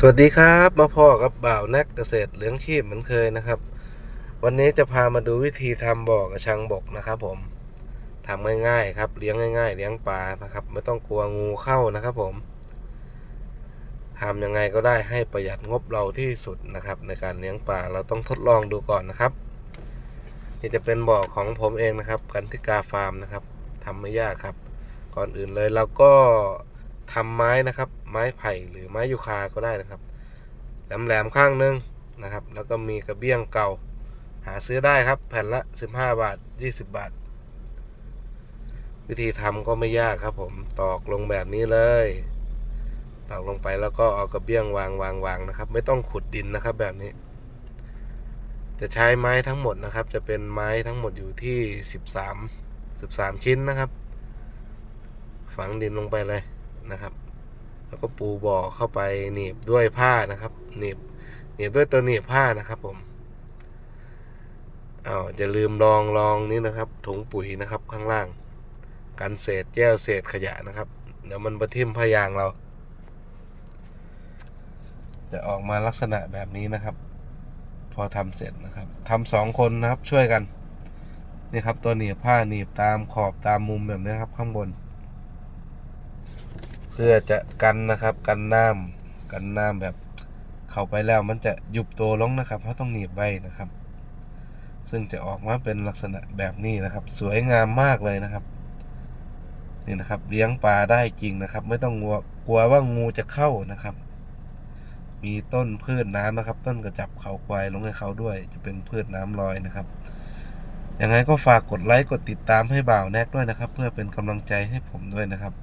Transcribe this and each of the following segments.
สวัสดีครับมาพ่อกับบ่าวนักเกษตรเลี้ยงชีพเหมือนเคยนะครับ วันนี้จะพามาดูวิธีทำบ่อกระชังบกนะครับผมทำง่ายๆครับเลี้ยงง่าย ๆ เลี้ยงปลานะครับ ไม่ต้องกลัวงูเข้านะครับผมทำยังไงก็ได้ให้ประหยัดงบเราที่สุดนะครับ ในการเลี้ยงปลาเราต้องทดลองดูก่อนนะครับ นี่จะเป็นบ่อของผมเองนะครับ กันทิกาฟาร์มนะครับทำไม่ยากครับ ก่อนอื่นเลยเราก็ ทำไม้นะครับ ไม้ไผ่หรือไม้ยูคาก็ได้นะครับแหลมๆข้างนึงนะครับ แล้วก็มีกระเบื้องเก่า หาซื้อได้ครับ แผ่นละ 15 บาท 20 บาท วิธีทำก็ไม่ยากครับ ผมตอกลงแบบนี้เลยตอกลงไปแล้วก็เอากระเบื้องวางวางวางนะครับ ไม่ต้องขุดดินนะครับแบบนี้ จะใช้ไม้ทั้งหมดนะครับ จะเป็นไม้ทั้งหมดอยู่ที่ 13 13 ชิ้นนะครับ ฝังดินลงไปเลย นะครับ แล้วก็ปูบ่อเข้าไปหนีบด้วยผ้านะครับหนีบหนีบด้วยตัวหนีบผ้านะครับผมอ้าวจะลืมรองรองนี้นะครับถุงปุ๋ยนะครับข้างล่าง กันเศษแก้วเศษขยะนะครับ เดี๋ยวมันประทิมพยางเรา จะออกมาลักษณะแบบนี้นะครับ พอทำเสร็จนะครับทำสองคนนะครับช่วยกันนี่ครับตัวหนีบผ้าหนีบตามขอบตามมุมแบบนี้ครับข้างบน พื่อจะกันนะครับ กันน้ำกันน้ำแบบเข้าไปแล้วมันจะยุบตัวลงนะครับเพราะต้องหนีบไว้นะครับ ซึ่งจะออกมาเป็นลักษณะแบบนี้นะครับ สวยงามมากเลยนะครับ นี่นะครับ เลี้ยงปลาได้จริงนะครับ ไม่ต้องกลัวกลัวว่างูจะเข้านะครับ มีต้นพืชน้ำนะครับ ต้นกระจับเขาควายลงให้เขาด้วย จะเป็นพืชน้ำลอยนะครับยังไงก็ฝากกดไลค์กดติดตามให้บ่าวแนกด้วยนะครับ เพื่อเป็นกำลังใจให้ผมด้วยนะครับ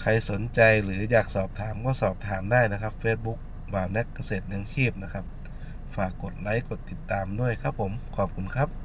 ใครสนใจหรืออยากสอบถามก็สอบถามได้นะครับ Facebook บ่าวแนกเกษตรยังชีพนะครับ ฝากกดไลค์กดติดตามด้วยครับผมขอบคุณครับ